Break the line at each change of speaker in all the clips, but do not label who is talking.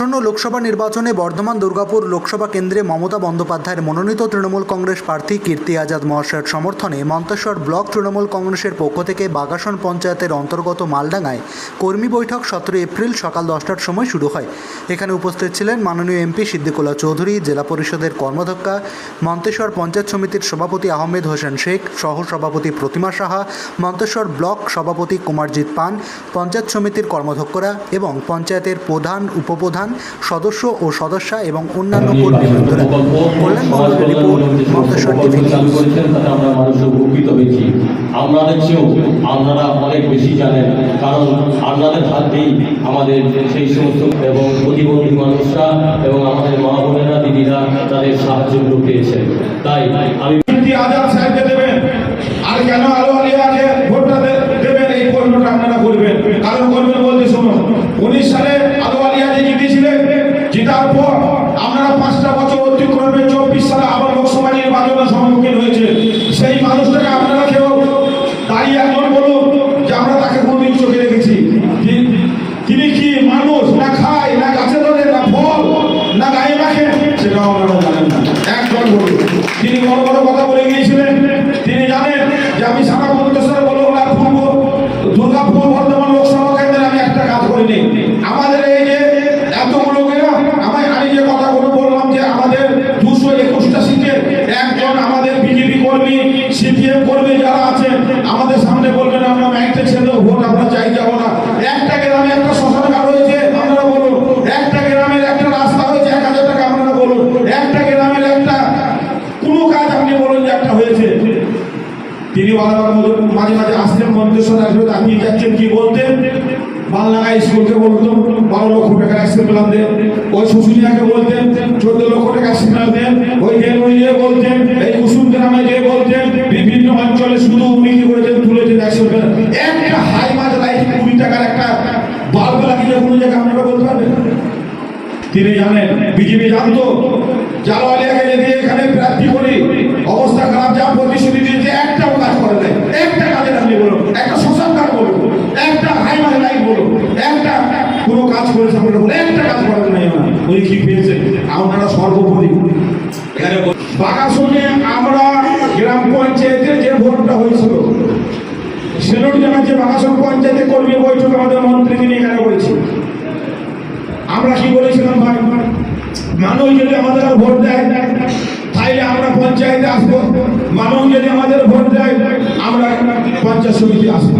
আসন্ন লোকসভা নির্বাচনে বর্ধমান দুর্গাপুর লোকসভা কেন্দ্রে মমতা বন্দ্যোপাধ্যায়ের মনোনীত তৃণমূল কংগ্রেস প্রার্থী কীর্তি আজাদ মহাশয়ের সমর্থনে মন্তেশ্বর ব্লক তৃণমূল কংগ্রেসের পক্ষ থেকে বাগাসন পঞ্চায়েতের অন্তর্গত মালডাঙ্গায় কর্মী বৈঠক সতেরো এপ্রিল সকাল দশটার সময় শুরু হয়। এখানে উপস্থিত ছিলেন মাননীয় এমপি সিদ্দিকুল্লাহ চৌধুরী, জেলা পরিষদের কর্মধ্যক্ষা মন্তেশ্বর পঞ্চায়েত সমিতির সভাপতি আহমেদ হোসেন শেখ, সহ সভাপতি প্রতিমা সাহা, মন্তেশ্বর ব্লক সভাপতি কুমারজিৎ পান, পঞ্চায়েত সমিতির কর্মধ্যক্ষরা এবং পঞ্চায়েতের প্রধান, উপপ্রধান সদস্য ও সদস্যা এবং অন্যান্য কর্মীবৃন্দরা কল্যাণ মন্ডলের রিপোর্ট টিভি
আমরা মানুষ উপকৃত হয়েছি। আপনাদের চেয়েও আপনারা অনেক বেশি জানেন। কারণ আপনাদের হাতেই আমাদের সেই সমস্ত এবং প্রতিবন্ধী মানুষরা এবং আমাদের মা বোনেরা দিদিরা তাদের সাহায্যগুলো পেয়েছেন তাই আমি
আজাদ সাহেবকে দেবেন আর কেন আলো আলিয়াকে ভোটটা দে- দেবেন এই প্রশ্নটা আপনারা করবেন কারণ করবেন বলতে শুনুন উনিশ সালে আলো আলিয়া যে জিতেছিলেন জিতার পর আপনারা পাঁচটা বছর অতিক্রমে চব্বিশ সালে আবার লোকসভা নির্বাচনের সম্মুখীন হয়েছে সেই মানুষটাকে আপনারা কেউ দাঁড়িয়ে একজন বলুন যে আমরা তাকে কোনদিন চোখে রেখেছি কি- তিনি কি মানুষ না খায় না গাছে ধরে না ফল না গায়ে রাখে সেটাও আপনারা জানেন না একজন বলুন তিনি বড় বড় কথা বলে গিয়েছিলেন তিনি জানেন যে আমি সারা মন্তেশ্বরে বলব আর পূর্ব দুর্গাপুর বর্ধমান লোকসভা কেন্দ্রে আমি একটা কাজ করিনি। আমাদের এই যে এতগুলো আমি আমি যে কথাগুলো বললাম যে আমাদের দুশো একুশটা সিটে একজন আমাদের বিজেপি কর্মী, সিপিএম কর্মী যারা আছেন আমাদের সামনে বলবেন, আমরা ম্যাকটে ছেড়ে ভোট আমরা চাই, যাব না একটা গ্রামে একটা শ্মশান ঘাট হয়েছে আপনারা বলুন একটা গ্রামের একটা রাস্তা হয়েছে এক হাজার টাকা আপনারা বলুন একটা গ্রামের একটা কোনো কাজ আপনি বলুন যে একটা হয়েছে তিনি মাঝে মাঝে আসতেন মন্তেশ্বর আসবে তাকিয়ে যাচ্ছেন কি বলতেন? বাংলা স্কুলকে বলতেন বারো লক্ষ টাকা প্ল্যান দেন। ওই শুশুনিয়াকে বলতেন, চোদ্দ লক্ষ টাকা অ্যাক্সিডেন্ট দেন। ওই দেনুইয়ে বলতেন, এই কুসুম গ্রামে যে বলতেন, বিভিন্ন অঞ্চলে শুধু উনি কি করেছেন, তুলেছেন অ্যাক্সিডেন্ট একটা হাই মাছ লাইট কুড়ি টাকার একটা বাল্ব লাগিয়ে কোনো জায়গায় আপনারা বলতে পারবেন? তিনি জানেন, বিজেপি জানতো জালোয়ালিয়াকে যদি এখানে প্রার্থী করি, অবস্থা খারাপ, যা প্রতিশ্রুতি দিয়েছে একটাও কাজ করে নাই একটা কাজের আপনি বলুন একটা শ্মশান ঘাট বলুন একটা হাইমার লাইট বলুন একটা কোনো কাজ করেছে, আপনারা বলুন, একটা কাজ করেন নাই। উনি কি পেয়েছে? আপনারা সর্বোপরি। বাগাসনে আমরা গ্রাম পঞ্চায়েতের যে ভোটটা হয়েছিল, সেলুট জানাচ্ছে বাগাসন পঞ্চায়েতে কর্মী বৈঠক আমাদের মন্ত্রী তিনি এখানে করেছে আমরা কি বলেছিলাম ভাই? মানুষ যদি আমাদের ভোট দেয়, তাইলে আমরা পঞ্চায়েতে আসব। মানুষ যদি আমাদের ভোট দেয়, আমরা পঞ্চায়েত সমিতি আসব।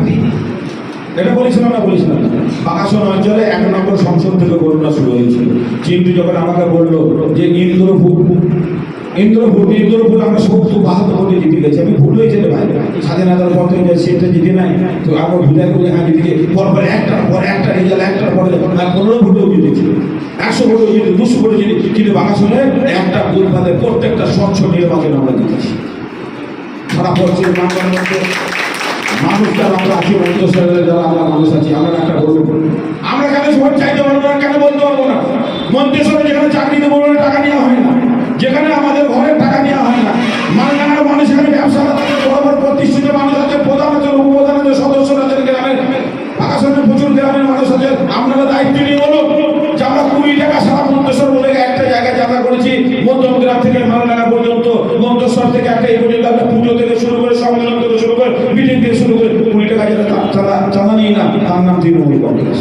এটা বলেছিলাম না বলেছিলাম? বাগাসন অঞ্চলে এক নম্বর সংসদ থেকে গণনা শুরু হয়েছিল চিন্টু যখন আমাকে বলল যে ইন্দ্রপুর আমরা ভোটে জিতে গেছি। আমি ভুল হয়েছে ভাই স্বাধীনতার পর থেকে জিতে নাই। তো করে হ্যাঁ জিতে পর একটা রেজাল্ট পরে পনেরো ভোটেও জিতেছিল একশো ভোটে জিতে দুশো ভোটে জিতে কিন্তু বাগাসনে একটা বুথ বাদে প্রত্যেকটা স্বচ্ছ নির্বাচন আমরা জিতেছি। বাংলার মধ্যে মানুষ যারা আমরা আছি মন্ত্রসরের যারা আমরা মানুষ আছি, আমরা একটা কেন ভোট চাইতে পারব না, কেন বলতে পারব না? মন্ত্রিসভা যেখানে চাকরি দেবো বলে টাকা নেওয়া হয় না। যেখানে আমাদের ঘরের টাকা নেওয়া হয় না। মালডাঙ্গার মানুষ এখানে ব্যবসা থাকে প্রতিষ্ঠিত মানুষ আছে, প্রধান আছে, উপপ্রধান আছে সদস্যরা আছেন গ্রামের। আকাশনে প্রচুর গ্রামের মানুষ আছে, আপনারা দায়িত্ব নিয়ে বলুন যে আমরা কুড়ি টাকা সারা মন্ত্রেশ্বর বলে একটা জায়গায় যাত্রা করেছি, মধ্যম গ্রাম থেকে মালডাঙ্গা পর্যন্ত মন্ত্রেশ্বর থেকে একটা এই পর্যন্ত আমরা পুজো থেকে শুরু করে, সম্মেলন থেকে শুরু করে মিটিং থেকে শুরু করে কুড়ি টাকা যেটা চাঁদা নিয়ে না, তার নাম তৃণমূল কংগ্রেস।